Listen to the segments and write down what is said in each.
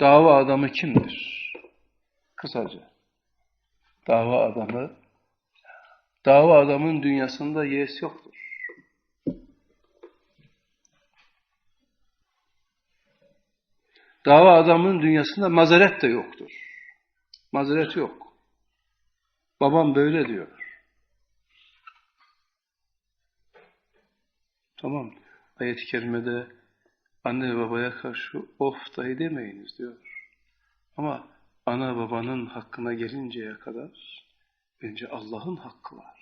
Dava adamı kimdir? Kısaca. Dava adamı, dava adamın dünyasında yes yoktur. Dava adamın dünyasında mazeret de yoktur. Mazeret yok. Babam böyle diyor. Tamam. Ayet-i kerimede anne babaya karşı of dahi demeyiniz diyor. Ama ana babanın hakkına gelinceye kadar önce Allah'ın hakkı var.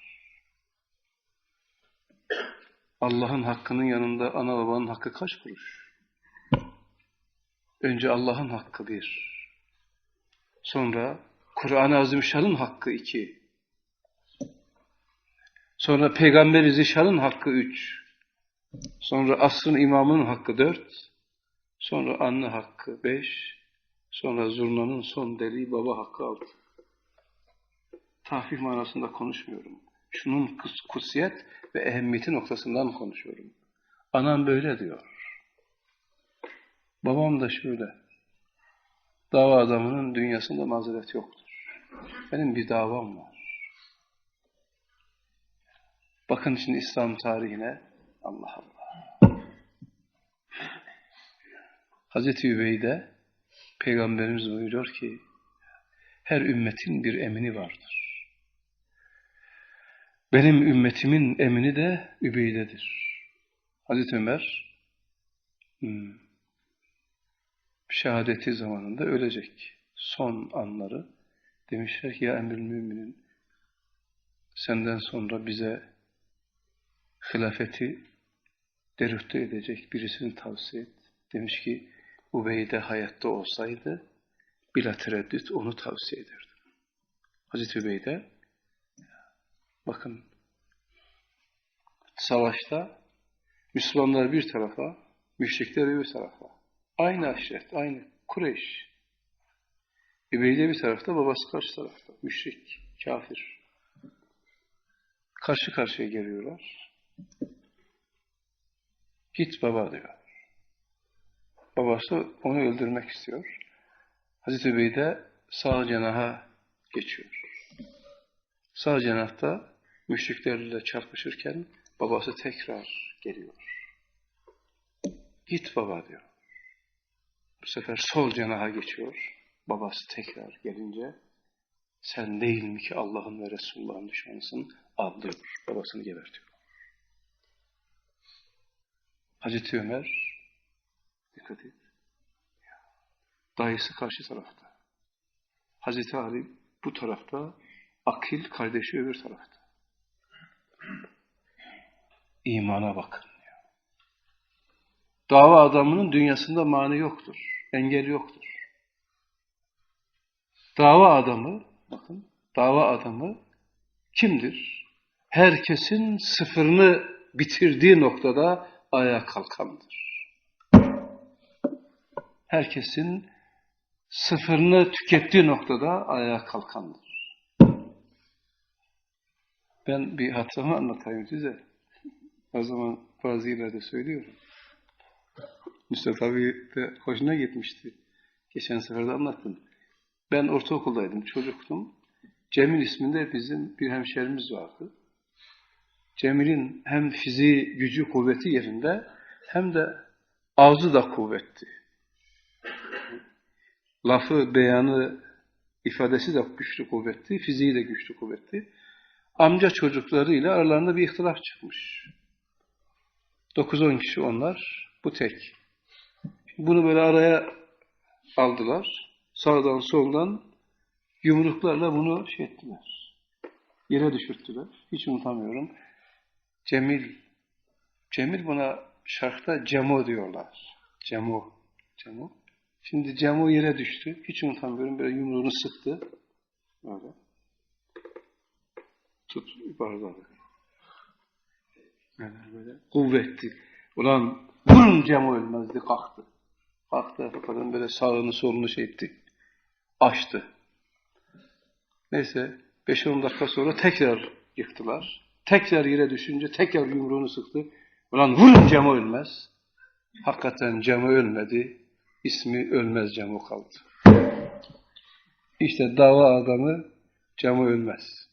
Allah'ın hakkının yanında ana babanın hakkı kaç kuruş? Önce Allah'ın hakkı bir. Sonra Kur'an-ı Azimüşşan'ın hakkı iki. Sonra Peygamber-i Zişan'ın hakkı üç. Sonra asrın imamının hakkı dört. Sonra anne hakkı beş. Sonra zurnanın son deliği baba hakkı altı. Tahfif manasında konuşmuyorum. Şunun kutsiyet ve ehemmiyeti noktasından konuşuyorum. Anam böyle diyor. Babam da şöyle. Dava adamının dünyasında mazeret yoktur. Benim bir davam var. Bakın şimdi İslam tarihine Allah Allah. Hazreti Übeyde Peygamberimiz buyuruyor ki her ümmetin bir emini vardır. Benim ümmetimin emini de Übeyde'dir. Hazreti Ömer hmm, şehadeti zamanında ölecek. Son anları demişler ki ya emir müminin senden sonra bize hilafeti derüfte edecek birisini tavsiye et. Demiş ki Ubeyde hayatta olsaydı bila tereddüt onu tavsiye ederdim. Hazreti Ubeyde bakın savaşta Müslümanlar bir tarafa, müşrikler bir tarafa. Aynı aşiret, aynı Kureyş. Übeyde bir tarafta, babası karşı tarafta. Müşrik, kafir. Karşı karşıya geliyorlar. Git baba diyor. Babası onu öldürmek istiyor. Hazreti Übeyde sağ cenaha geçiyor. Sağ cenahta müşriklerle çarpışırken babası tekrar geliyor. Git baba diyor. Bu sefer sol cenaha geçiyor. Babası tekrar gelince sen değil mi ki Allah'ın ve Resulullah'ın düşmanısın adlıyor. Babasını gebertiyor. Hazreti Ömer dikkat et. Dayısı karşı tarafta. Hazreti Ali bu tarafta. Akil kardeşi öbür tarafta. İmana bakın. Dava adamının dünyasında mani yoktur. Engel yoktur. Dava adamı, bakın, dava adamı kimdir? Herkesin sıfırını bitirdiği noktada ayağa kalkandır. Herkesin sıfırını tükettiği noktada ayağa kalkandır. Ben bir hatırımı anlatayım size. O zaman bazı yerlerde söylüyorum. Mustafa abi de hoşuna gitmişti. Geçen sefer de anlattım. Ben ortaokuldaydım, çocuktum. Cemil isminde bizim bir hemşerimiz vardı. Cemil'in hem fiziği, gücü, kuvveti yerinde hem de ağzı da kuvvetli. Lafı, beyanı, ifadesi de güçlü kuvvetli, fiziği de güçlü kuvvetli. Amca çocuklarıyla aralarında bir ihtilaf çıkmış. 9-10 kişi onlar, bu tek. Bunu böyle araya aldılar. Sağdan soldan yumruklarla bunu şey ettiler. Yere düşürttüler. Hiç unutamıyorum. Cemil. Cemil buna şarkta Cemo diyorlar. Cemo. Cemo. Şimdi Cemo yere düştü. Hiç unutamıyorum. Böyle yumruğunu sıktı. Böyle. Tut bardağı. Yani böyle kuvvetli. Ulan vurun Cemo ölmezdi. Kalktı. Kalktı. Fakat böyle sağını solunu şey etti. Açtı. Neyse 5-10 dakika sonra tekrar yıktılar. Tekrar yere düşünce tekrar yumruğunu sıktı. Ulan vurun Cemo ölmez. Hakikaten Cemo ölmedi. ismi ölmez camı kaldı. İşte dava adamı camı ölmez.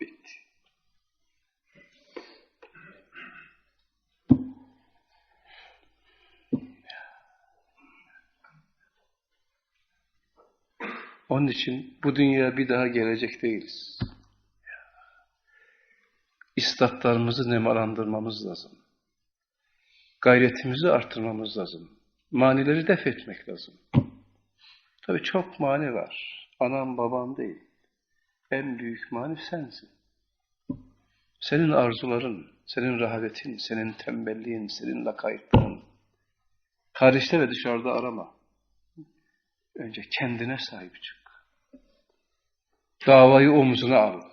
Bitti. Onun için bu dünya bir daha gelecek değiliz. İstatlarımızı nemalandırmamız lazım. Gayretimizi arttırmamız lazım. Manileri def etmek lazım. Tabii çok mani var. Anam babam değil. En büyük mani sensin. Senin arzuların, senin rahavetin, senin tembelliğin, senin lakaytlığın. Kardeşte ve dışarıda arama. Önce kendine sahip çık. Davayı omuzuna al.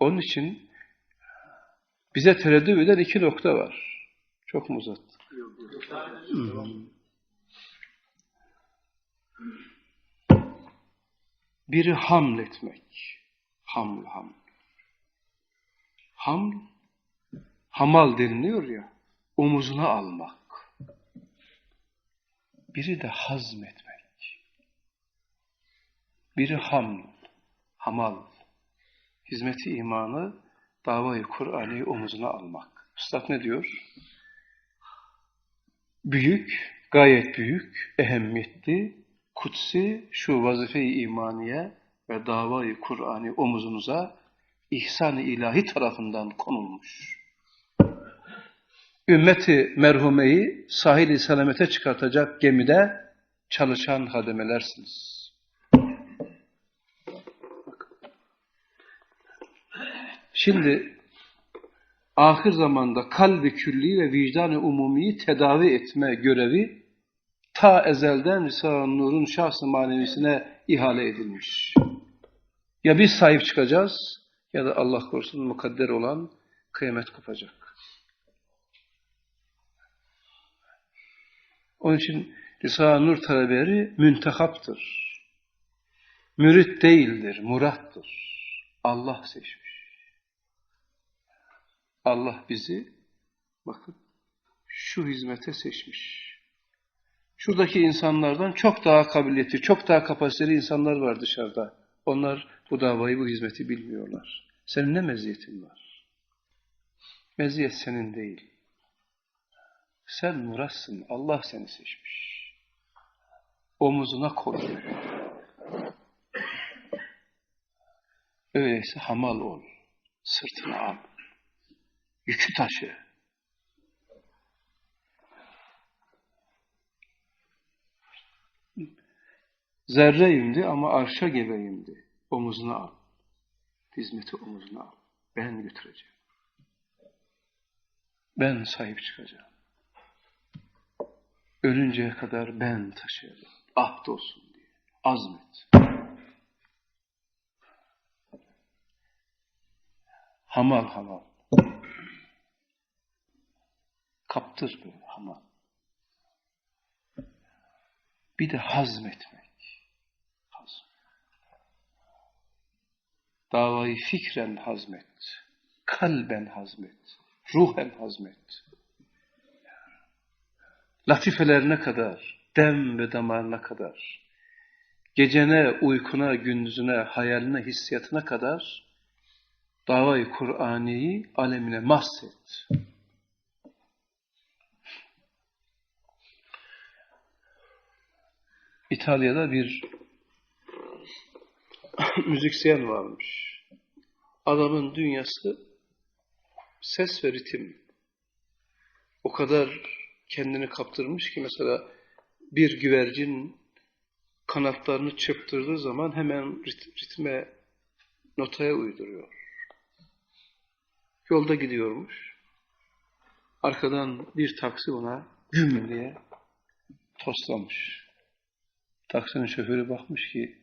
Onun için bize tereddüt eden iki nokta var. Çok mu uzattık? Biri hamletmek. Haml, haml. Haml, hamal deniliyor ya, omuzuna almak. Biri de hazmetmek. Biri haml, hamal. Hizmeti imanı, davayı Kur'an'ı omuzuna almak. Üstad ne diyor? Büyük, gayet büyük, ehemmiyetli, kutsi şu vazife-i imaniye ve davayı Kur'an'ı omuzunuza ihsan-ı ilahi tarafından konulmuş. Ümmeti merhumeyi sahil-i selamete çıkartacak gemide çalışan hademelersiniz. Şimdi ahir zamanda kalbi külli ve vicdan-ı umumiyi tedavi etme görevi ta ezelden Risale-i Nur'un şahs-ı manevisine ihale edilmiş. Ya biz sahip çıkacağız ya da Allah korusun mukadder olan kıyamet kopacak. Onun için Risale-i Nur talebeleri müntehaptır. Mürit değildir, murattır. Allah seçmiş. Allah bizi bakın şu hizmete seçmiş. Şuradaki insanlardan çok daha kabiliyetli, çok daha kapasiteli insanlar var dışarıda. Onlar bu davayı, bu hizmeti bilmiyorlar. Senin ne meziyetin var? Meziyet senin değil. Sen murassın. Allah seni seçmiş. Omuzuna koy. Öyleyse hamal ol. Sırtına al. Yükü taşı. Zerre indi ama arşa gebe indi. Omuzuna al. Hizmeti omuzuna al. Ben götüreceğim. Ben sahip çıkacağım. Ölünceye kadar ben taşıyacağım. Ahd olsun diye. Azmet. Hamal hamal. Kaptır böyle hamal. Bir de hazmetmek. Hazm. Davayı fikren hazmet. Kalben hazmet. Ruhen hazmet. Latifelerine kadar, dem ve damarına kadar, gecene, uykuna, gündüzüne, hayaline, hissiyatına kadar davayı Kur'ani'yi alemine mahset. İtalya'da bir müzisyen varmış. Adamın dünyası ses ve ritim. O kadar kendini kaptırmış ki mesela bir güvercin kanatlarını çırptırdığı zaman hemen ritme, notaya uyduruyor. Yolda gidiyormuş. Arkadan bir taksi ona güm diye toslamış. Taksinin şoförü bakmış ki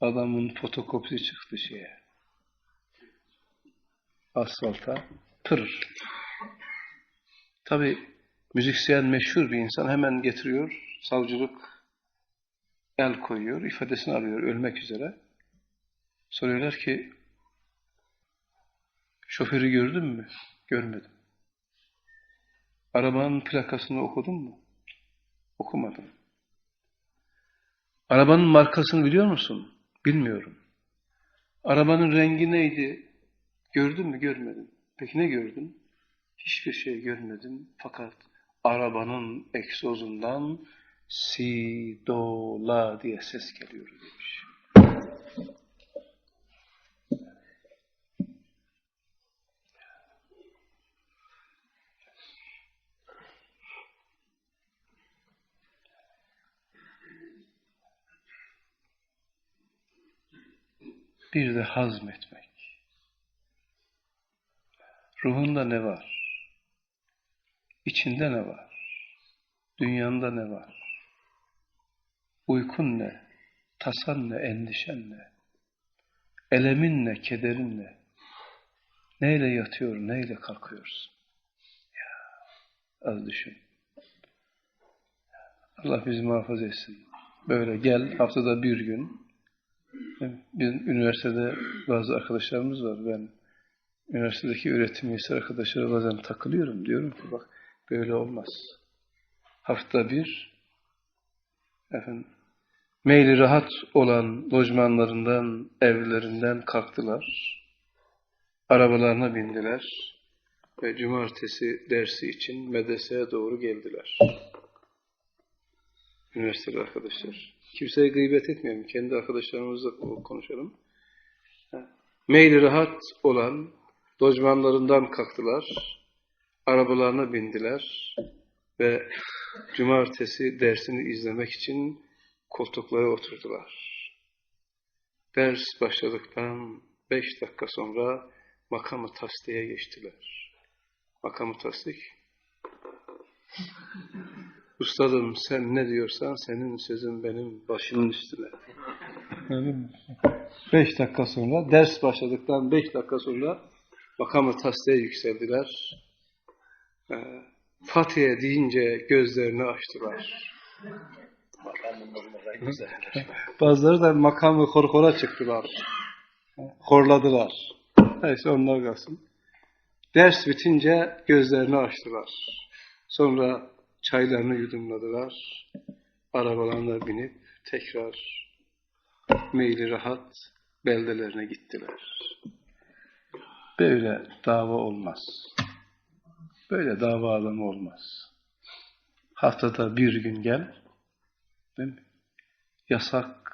adamın fotokopisi çıktı şeye. Asfalta pırır. Tabi müzisyen meşhur bir insan hemen getiriyor. Savcılık el koyuyor. ifadesini alıyor ölmek üzere. Soruyorlar ki şoförü gördün mü? Görmedim. Arabanın plakasını okudun mu? Okumadım. Arabanın markasını biliyor musun? Bilmiyorum. Arabanın rengi neydi? Gördün mü? Görmedim. Peki ne gördün? Hiçbir şey görmedim. Fakat arabanın egzozundan si, do, la diye ses geliyor demiş. Bir de hazmetmek. Ruhunda ne var? İçinde ne var? Dünyanda ne var? Uykun ne? Tasan ne? Endişen ne? Elemin ne? Kederin ne? Neyle yatıyor, neyle kalkıyorsun? Ya, az düşün. Allah bizi muhafaza etsin. Böyle gel haftada bir gün. Bizim üniversitede bazı arkadaşlarımız var. Ben üniversitedeki üretim üyesi arkadaşlara bazen takılıyorum. Diyorum ki bak böyle olmaz. Hafta bir efendim, meyli rahat olan lojmanlarından, evlerinden kalktılar. Arabalarına bindiler ve cumartesi dersi için medreseye doğru geldiler. Üniversiteli arkadaşlar. Kimseye gıybet etmeyelim. Kendi arkadaşlarımızla konuşalım. Meyli rahat olan lojmanlarından kalktılar. Arabalarına bindiler ve cumartesi dersini izlemek için koltuklara oturdular. Ders başladıktan beş dakika sonra makamı tasdiye geçtiler. Makamı tasdik. Ustadım sen ne diyorsan senin sözün benim başımın üstüne. beş dakika sonra ders başladıktan beş dakika sonra makamı tasdiye yükseldiler. Ee, Fatiha deyince gözlerini açtılar. Bazıları da makamı korkora çıktılar. Horladılar. Neyse onlar kalsın. Ders bitince gözlerini açtılar. Sonra çaylarını yudumladılar. Arabalarına binip tekrar meyli rahat beldelerine gittiler. Böyle dava olmaz. Böyle dava adamı olmaz. Haftada bir gün gel, değil mi? Yasak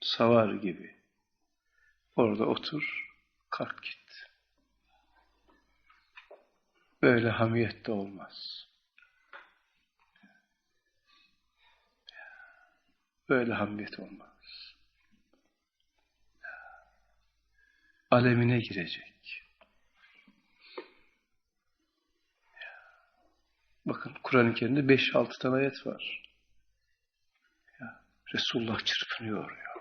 savar gibi. Orada otur, kalk git. Böyle hamiyet de olmaz. Böyle hamiyet olmaz. Alemine girecek. Bakın Kur'an-ı Kerim'de 5-6 tane ayet var. Resulullah çırpınıyor ya.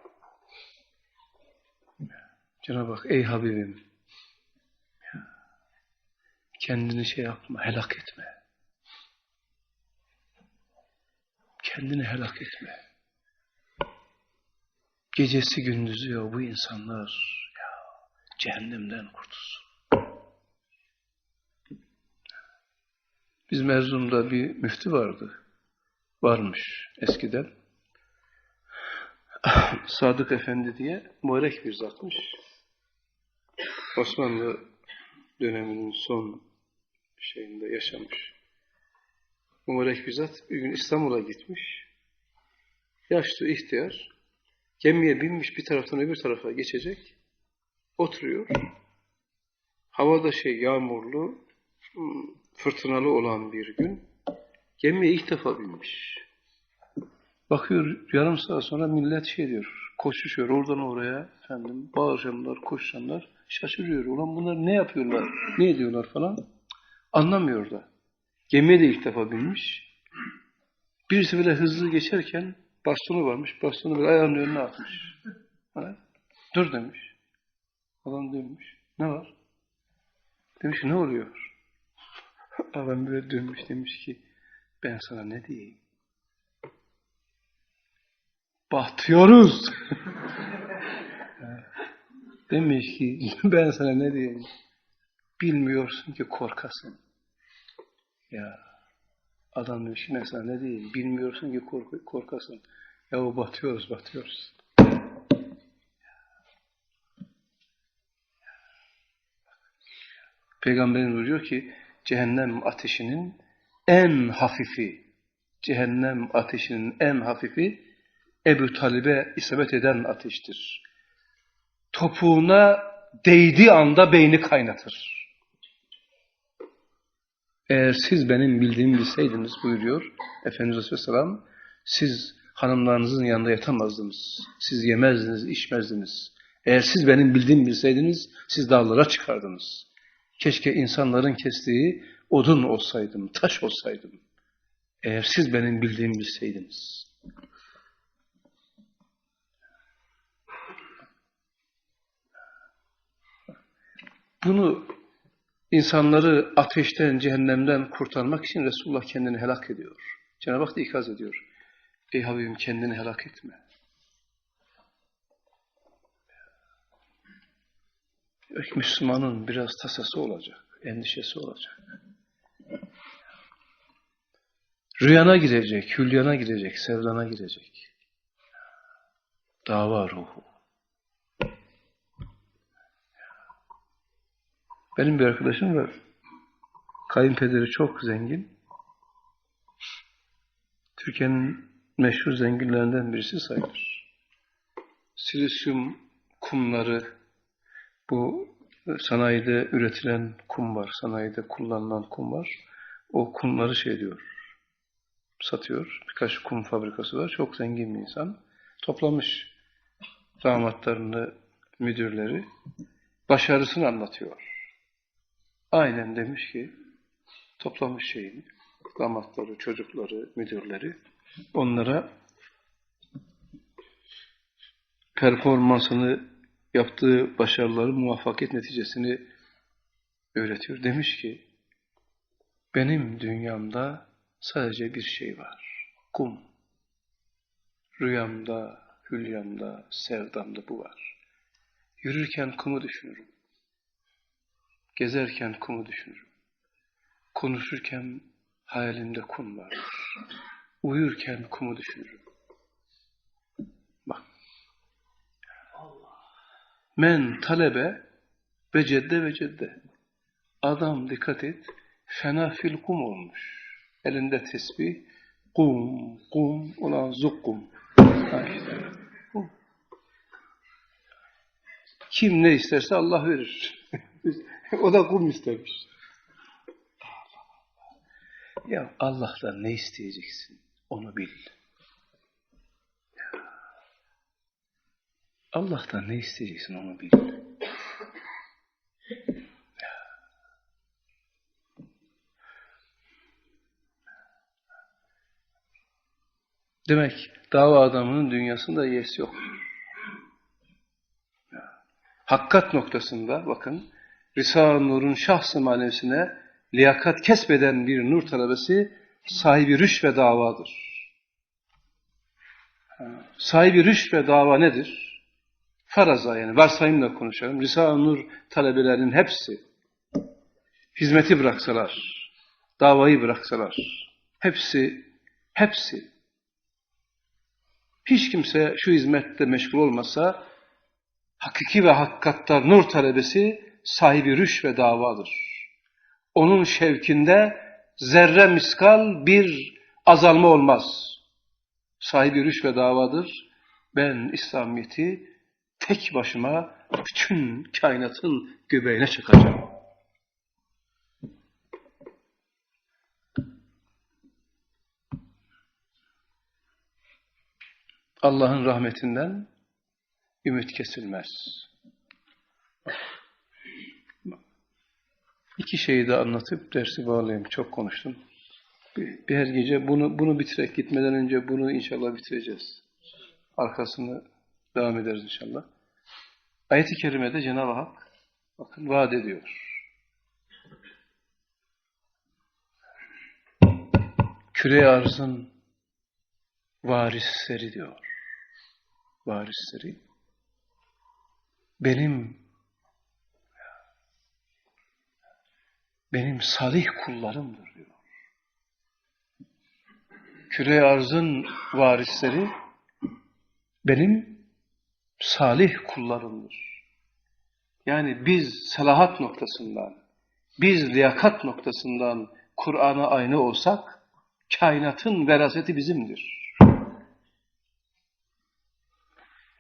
Cenab-ı Hak ey Habibim kendini şey yapma, helak etme. Kendini helak etme. Gecesi gündüzü ya bu insanlar ya cehennemden kurtulsun. Bizim Erzurum'da bir müftü vardı. Varmış eskiden. Sadık Efendi diye mübarek bir zatmış. Osmanlı döneminin son şeyinde yaşamış. Mübarek bir zat bir gün İstanbul'a gitmiş. Yaşlı ihtiyar gemiye binmiş bir taraftan öbür tarafa geçecek. Oturuyor. Havada şey yağmurlu, fırtınalı olan bir gün gemiye ilk defa binmiş. Bakıyor yarım saat sonra millet şey diyor, koşuşuyor oradan oraya efendim, bağırışanlar, koşanlar şaşırıyor. Ulan bunlar ne yapıyorlar, ne ediyorlar falan anlamıyor da. Gemiye de ilk defa binmiş. Birisi böyle hızlı geçerken bastonu varmış, bastonu böyle ayağının önüne atmış. Ha? Dur demiş. Adam demiş, ne var? Demiş ne oluyor? Adam böyle dönmüş demiş ki ben sana ne diyeyim? Batıyoruz. demiş ki ben sana ne diyeyim? Bilmiyorsun ki korkasın. Ya Adam demiş mesela ne diyeyim bilmiyorsun ki kork korkasın. Ya batıyoruz batıyoruz. Peygamberin buyuruyor ki cehennem ateşinin en hafifi cehennem ateşinin en hafifi Ebu Talib'e isabet eden ateştir. Topuğuna değdiği anda beyni kaynatır. Eğer siz benim bildiğimi bilseydiniz buyuruyor Efendimiz Aleyhisselam, siz hanımlarınızın yanında yatamazdınız. Siz yemezdiniz, içmezdiniz. Eğer siz benim bildiğimi bilseydiniz, siz dağlara çıkardınız. Keşke insanların kestiği odun olsaydım, taş olsaydım. Eğer siz benim bildiğimi bilseydiniz. Bunu insanları ateşten, cehennemden kurtarmak için Resulullah kendini helak ediyor. Cenab-ı Hak da ikaz ediyor. Ey Habibim kendini helak etme. Müslümanın biraz tasası olacak, endişesi olacak. Rüyana girecek, hülyana girecek, sevdana girecek. Dava ruhu. Benim bir arkadaşım var. Kayınpederi çok zengin. Türkiye'nin meşhur zenginlerinden birisi sayılır. Silisyum kumları, bu sanayide üretilen kum var, sanayide kullanılan kum var. O kumları şey diyor, satıyor. Birkaç kum fabrikası var. Çok zengin bir insan. Toplamış damatlarını, müdürleri. Başarısını anlatıyor. Aynen demiş ki toplamış şeyini, damatları, çocukları, müdürleri onlara performansını yaptığı başarıları, muvaffakiyet neticesini öğretiyor. Demiş ki benim dünyamda sadece bir şey var. Kum. Rüyamda, hülyamda, sevdamda bu var. Yürürken kumu düşünürüm. Gezerken kumu düşünürüm. Konuşurken hayalimde kum var. Uyurken kumu düşünürüm. Bak. Men talebe ve cedde ve cedde. Adam dikkat et. Fena fil kum olmuş. Elinde tesbih. Kum, kum, ulan zukkum. Kim ne isterse Allah verir. o da kum istemiş. Ya Allah'tan ne isteyeceksin? Onu bil. Allah'tan ne isteyeceksin onu bil. Demek dava adamının dünyasında yes yok. Hakkat noktasında bakın Risale-i Nur'un şahs-ı manevsine liyakat kesbeden bir nur talebesi sahibi rüş ve davadır. Sahibi rüş ve dava nedir? Faraza yani varsayımla konuşalım. Risale-i Nur talebelerinin hepsi hizmeti bıraksalar, davayı bıraksalar, hepsi, hepsi hiç kimse şu hizmette meşgul olmasa hakiki ve hakikatta nur talebesi sahibi rüş ve davadır. Onun şevkinde zerre miskal bir azalma olmaz. Sahibi rüş ve davadır. Ben İslamiyet'i tek başıma bütün kainatın göbeğine çakacağım. Allah'ın rahmetinden ümit kesilmez. İki şeyi de anlatıp dersi bağlayayım. Çok konuştum. Bir, bir her gece bunu bunu bitirek gitmeden önce bunu inşallah bitireceğiz. Arkasını devam ederiz inşallah. Ayet-i kerimede Cenab-ı Hak bakın vaat ediyor. Küre arzın varisleri diyor. Varisleri benim benim salih kullarımdır diyor. küre arzın varisleri benim salih kullarımdır. Yani biz salahat noktasından, biz liyakat noktasından Kur'an'a aynı olsak, kainatın veraseti bizimdir.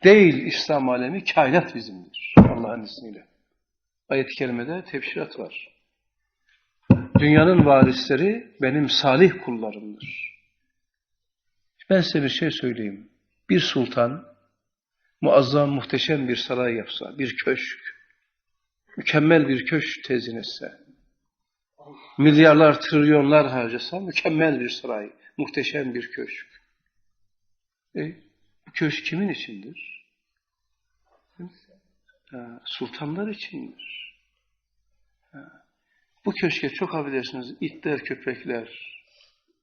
Değil İslam alemi, kainat bizimdir. Allah'ın izniyle. Ayet-i kerimede tefsirat var. Dünyanın varisleri benim salih kullarımdır. Ben size bir şey söyleyeyim. Bir sultan muazzam, muhteşem bir saray yapsa, bir köşk, mükemmel bir köşk tezin etse, milyarlar, trilyonlar harcasa, mükemmel bir saray, muhteşem bir köşk. E, bu köşk kimin içindir? Sultanlar içindir. Bu köşke çok affedersiniz, itler, köpekler,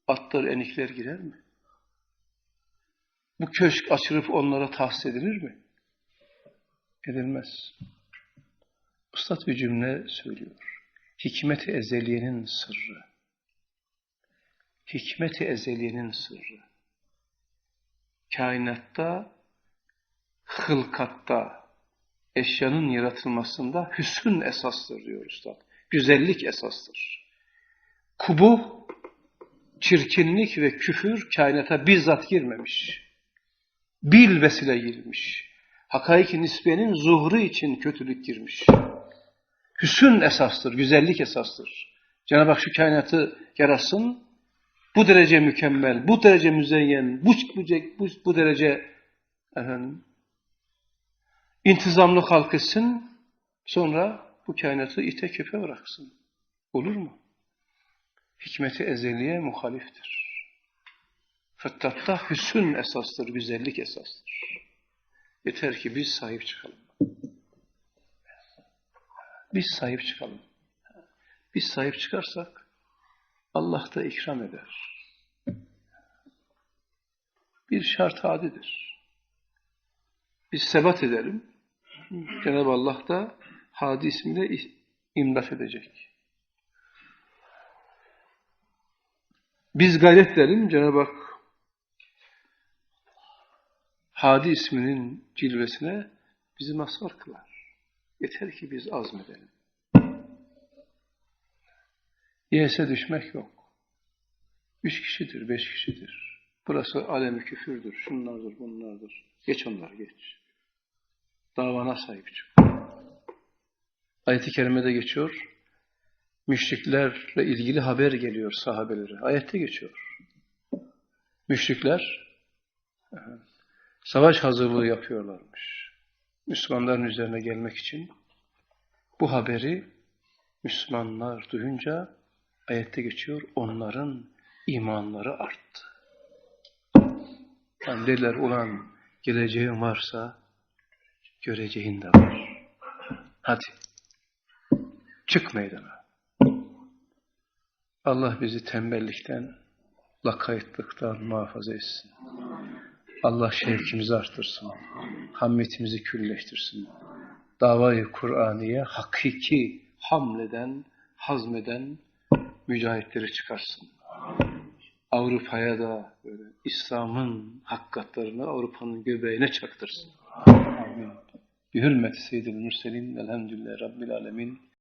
atlar, enikler girer mi? Bu köşk açılıp onlara tahsis edilir mi? Edilmez. Ustad bir cümle söylüyor. Hikmet-i ezeliyenin sırrı. Hikmet-i ezeliyenin sırrı. Kainatta, hılkatta, eşyanın yaratılmasında hüsn esastır diyor Ustad. Güzellik esastır. Kubuh, çirkinlik ve küfür kainata bizzat girmemiş. Bil vesile girmiş. Hakaik-i nisbenin zuhru için kötülük girmiş. Hüsün esastır, güzellik esastır. Cenab-ı Hak şu kainatı yaratsın, bu derece mükemmel, bu derece müzeyyen, bu, bu, bu derece efendim, intizamlı halk sonra bu kainatı ite köpe bıraksın. Olur mu? Hikmeti ezeliye muhaliftir. Fıtratta hüsün esastır, güzellik esastır. Yeter ki biz sahip çıkalım. Biz sahip çıkalım. Biz sahip çıkarsak Allah da ikram eder. Bir şart adidir. Biz sebat edelim. Cenab-ı Allah da Hadi ismiyle imdat edecek. Biz gayret edelim Cenab-ı Hak Hadi isminin cilvesine bizi mazhar kılar. Yeter ki biz azmedelim. Yese düşmek yok. Üç kişidir, beş kişidir. Burası alemi küfürdür, şunlardır, bunlardır. Geç onları geç. Davana sahip çık. Ayet-i kerimede geçiyor. Müşriklerle ilgili haber geliyor sahabelere. Ayette geçiyor. Müşrikler savaş hazırlığı yapıyorlarmış. Müslümanların üzerine gelmek için. Bu haberi Müslümanlar duyunca ayette geçiyor. Onların imanları arttı. Yani dediler ulan geleceğin varsa göreceğin de var. Hadi. Çık meydana. Allah bizi tembellikten, lakaytlıktan muhafaza etsin. Allah şevkimizi artırsın. Hammetimizi külleştirsin. Davayı Kur'aniye hakiki hamleden, hazmeden mücahitleri çıkarsın. Avrupa'ya da böyle İslam'ın hakikatlerini Avrupa'nın göbeğine çaktırsın. Amin. Bi hürmeti seyyidil mürselin elhamdülillahi rabbil alemin.